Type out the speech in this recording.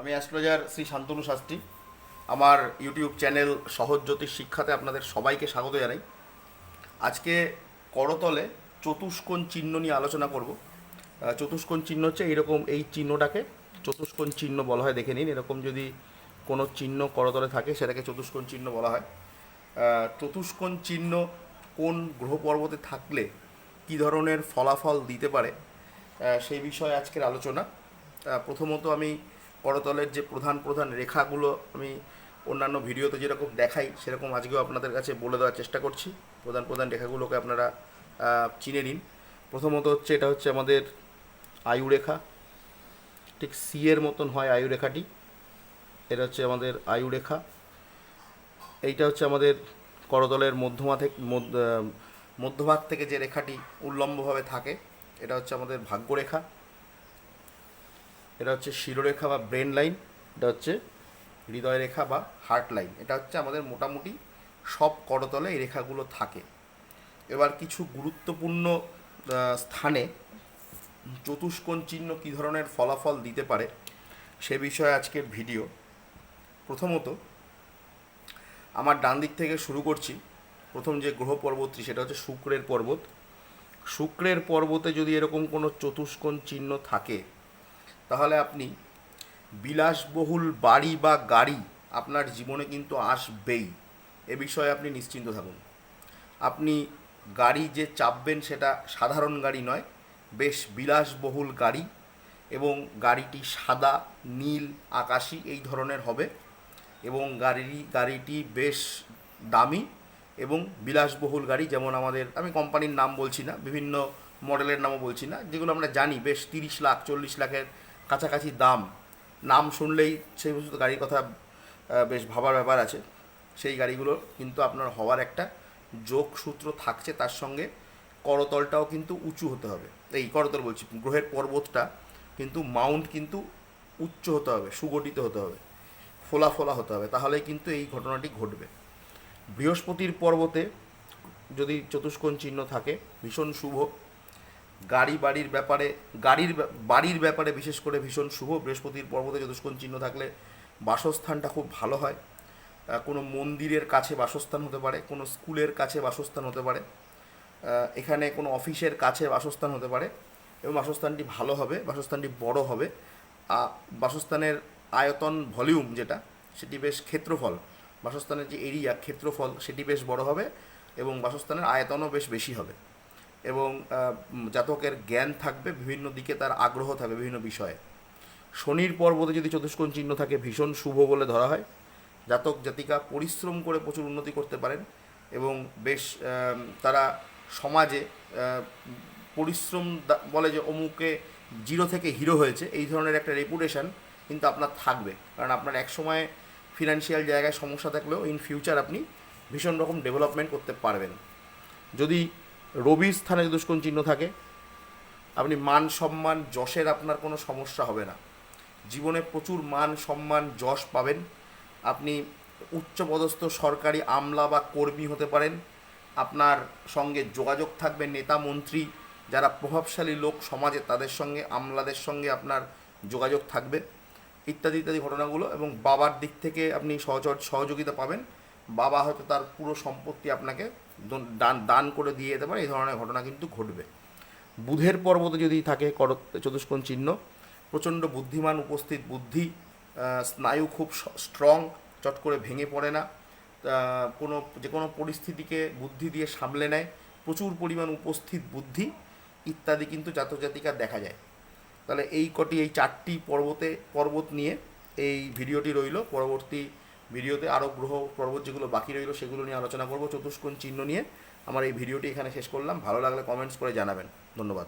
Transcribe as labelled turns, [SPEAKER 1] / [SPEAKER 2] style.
[SPEAKER 1] আমি অ্যাস্ট্রোলজার শ্রী শান্তনু শাস্ত্রী। আমার YouTube channel সহজ জ্যোতিষ শিক্ষাতে আপনাদের সবাইকে স্বাগত জানাই। আজকে করতলে চতুষ্কোণ চিহ্ন নিয়ে আলোচনা করব। চতুষ্কোণ চিহ্ন হচ্ছে এইরকম এই চিহ্নটাকে চতুষ্কোণ চিহ্ন বলা হয়, দেখে নিন। এরকম যদি কোনো চিহ্ন করতলে থাকে, সেটাকে চতুষ্কোণ চিহ্ন বলা হয়। চতুষ্কোণ চিহ্ন কোন গ্রহ পর্বতে থাকলে কী ধরনের ফলাফল দিতে পারে সেই বিষয়ে আজকের আলোচনা। প্রথমত আমি করতলের যে প্রধান প্রধান রেখাগুলো আমি অন্যান্য ভিডিওতে যেরকম দেখাই, সেরকম আজকেও আপনাদের কাছে বলে দেওয়ার চেষ্টা করছি। প্রধান প্রধান রেখাগুলোকে আপনারা চিনে নিন। প্রথমত হচ্ছে এটা হচ্ছে আমাদের আয়ু রেখা। ঠিক সি এর মতন হয় আয়ু রেখাটি। এটা হচ্ছে আমাদের আয়ু রেখা। এইটা হচ্ছে আমাদের করতলের মধ্যমা থেকে, মধ্য- মধ্যভাগ থেকে যে রেখাটি উল্লম্বভাবে থাকে, এটা হচ্ছে আমাদের ভাগ্যরেখা। এটা হচ্ছে শিরোরেখা বা ব্রেন লাইন এটা হচ্ছে হৃদয় রেখা বা হার্ট লাইন এটা হচ্ছে আমাদের মোটামুটি সব করতলে এই রেখাগুলো থাকে। এবার কিছু গুরুত্বপূর্ণ স্থানে চতুষ্কোণ চিহ্ন কী ধরনের ফলাফল দিতে পারে সে বিষয়ে আজকের ভিডিও। প্রথমত, আমার ডান দিক থেকে শুরু করছি। প্রথম যে গ্রহ পর্বতটি সেটা হচ্ছে শুক্রের পর্বত। শুক্রের পর্বতে যদি এরকম কোনো চতুষ্কোণ চিহ্ন থাকে তাহলে আপনি বিলাসবহুল বাড়ি বা গাড়ি আপনার জীবনে কিন্তু আসবেই। এ বিষয়ে আপনি নিশ্চিন্ত থাকুন। আপনি গাড়ি যে চাপবেন সেটা সাধারণ গাড়ি নয়, বেশ বিলাসবহুল গাড়ি এবং গাড়িটি সাদা, নীল, আকাশি এই ধরনের হবে এবং গাড়ি, গাড়িটি বেশ দামি এবং বিলাসবহুল গাড়ি যেমন আমাদের, আমি কোম্পানির নাম বলছি না, বিভিন্ন মডেলের নামও বলছি না, যেগুলো আমরা জানি, বেশ তিরিশ লাখ, চল্লিশ লাখের কাছাকাছি দাম। নাম শুনলেই সেই সমস্ত গাড়ির কথা বেশ ভাবার ব্যাপার আছে। সেই গাড়িগুলো কিন্তু আপনার হওয়ার একটা যোগসূত্র থাকছে, তার সঙ্গে করতলটাও কিন্তু উঁচু হতে হবে। এই করতল বলছি, গ্রহের পর্বতটা কিন্তু মাউন্ট কিন্তু উচ্চ হতে হবে, সুগঠিত হতে হবে, ফোলা ফোলা হতে হবে। তাহলে কিন্তু এই ঘটনাটি ঘটবে। বৃহস্পতির পর্বতে যদি চতুষ্কোণ চিহ্ন থাকে, ভীষণ শুভ। গাড়ি বাড়ির ব্যাপারে, গাড়ির বাড়ির ব্যাপারে বিশেষ করে ভীষণ শুভ বৃহস্পতির পর্বতে চতুষ্কোণ চিহ্ন থাকলে বাসস্থানটা খুব ভালো হয়। কোনো মন্দিরের কাছে বাসস্থান হতে পারে, কোনো স্কুলের কাছে বাসস্থান হতে পারে এখানে কোনো অফিসের কাছে বাসস্থান হতে পারে এবং বাসস্থানটি ভালো হবে, বাসস্থানটি বড় হবে। বাসস্থানের আয়তন, ভলিউম যেটা, সেটি বেশ ক্ষেত্রফল। বাসস্থানের যে এরিয়া, ক্ষেত্রফল, সেটি বেশ বড় হবে এবং বাসস্থানের আয়তনও বেশ বেশি হবে। এবং জাতকের জ্ঞান থাকবে, বিভিন্ন দিকে তার আগ্রহ থাকবে বিভিন্ন বিষয়ে। শনির পর্বতে যদি চতুষ্কোণ চিহ্ন থাকে, ভীষণ শুভ বলে ধরা হয়। জাতক, জাতিকা পরিশ্রম করে প্রচুর উন্নতি করতে পারেন এবং বেশ তারা সমাজে পরিশ্রম বলে যে অমুকে জিরো থেকে হিরো হয়েছে, এই ধরনের একটা রেপুটেশন কিন্তু আপনার থাকবে। কারণ আপনার এক সময় ফিনান্সিয়াল জায়গায় সমস্যা থাকলেও ইন ফিউচার আপনি ভীষণ রকম ডেভেলপমেন্ট করতে পারবেন। যদি রবির স্থানে চতুষ্কোণ চিহ্ন থাকে, আপনি মান সম্মান, যশের আপনার কোনো সমস্যা হবে না। জীবনে প্রচুর মান সম্মান, যশ পাবেন। আপনি উচ্চপদস্থ সরকারি আমলা বা কর্মী হতে পারেন। আপনার সঙ্গে যোগাযোগ থাকবে নেতা, মন্ত্রী, যারা প্রভাবশালী লোক সমাজে, তাদের সঙ্গে, আমলাদের সঙ্গে আপনার যোগাযোগ থাকবে। ইত্যাদি ইত্যাদি ঘটনাগুলো এবং বাবার দিক থেকে আপনি সহচর সহযোগিতা পাবেন। বাবা হয়তো তার পুরো সম্পত্তি আপনাকে দন- দান করে দিয়ে যেতে পারে এই ধরনের ঘটনা কিন্তু ঘটবে। বুধের পর্বতে যদি থাকে কর চতুষ্কোণ চিহ্ন, প্রচণ্ড বুদ্ধিমান, উপস্থিত বুদ্ধি স্নায়ু খুব স্ট্রং চট করে ভেঙে পড়ে না কোনো যে কোনো পরিস্থিতিকে বুদ্ধি দিয়ে সামলে নেয়, প্রচুর পরিমাণ উপস্থিত বুদ্ধি ইত্যাদি কিন্তু জাতজাতিকা দেখা যায়। তাহলে এই কটি, এই চারটি পর্বতে, পর্বত নিয়ে এই ভিডিওটি রইল। পরবর্তী ভিডিওতে আরও গ্রহ পর্বত যেগুলো বাকি রইল সেগুলো নিয়ে আলোচনা করব। চতুষ্কোণ চিহ্ন নিয়ে আমার এই ভিডিওটি এখানে শেষ করলাম। ভালো লাগলে কমেন্টস করে জানাবেন। ধন্যবাদ।